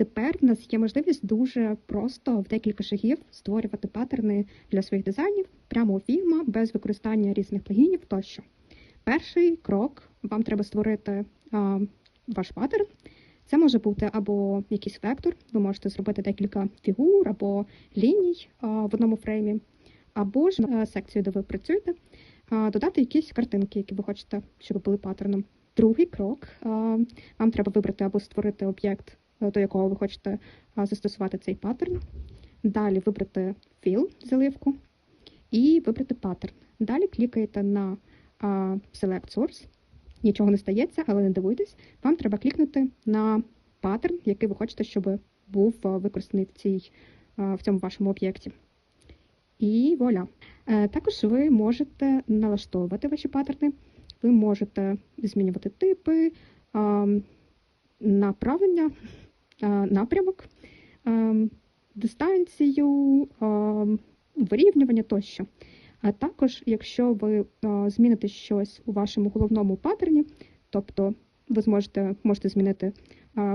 Тепер в нас є можливість дуже просто в декілька шагів створювати паттерни для своїх дизайнів прямо у Figma, без використання різних плагінів тощо. Перший крок вам треба створити а, ваш паттерн. Це може бути або якийсь вектор, ви можете зробити декілька фігур або ліній а, в одному фреймі, або ж е, секцію, де ви працюєте, а, додати якісь картинки, які ви хочете, щоб були паттерном. Другий крок а, вам треба вибрати або створити об'єкт, до якого ви хочете застосувати цей паттерн. Далі вибрати філ, заливку і вибрати паттерн. Далі клікаєте на Select Source. Нічого не стається, але не дивуйтесь. Вам треба клікнути на паттерн, який ви хочете, щоб був використаний в, цій, в цьому вашому об'єкті. І вуаля. Е, Також ви можете налаштовувати ваші паттерни, ви можете змінювати типи, направлення, а, напрямок, дистанцію, вирівнювання тощо. А також, якщо ви зміните щось у вашому головному паттерні, тобто ви зможете можете змінити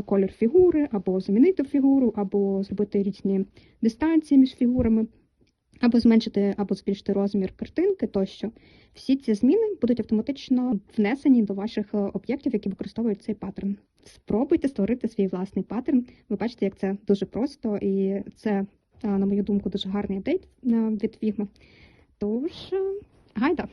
колір фігури, або замінити фігуру, або зробити різні дистанції між фігурами, або зменшити, або збільшити розмір картинки тощо. Всі ці зміни будуть автоматично внесені до ваших е, об'єктів, які використовують цей паттерн. Спробуйте створити свій власний паттерн. Ви бачите, як це дуже просто, і це, е, на мою думку, дуже гарний апдейт е, від Figma. Тож, гайда!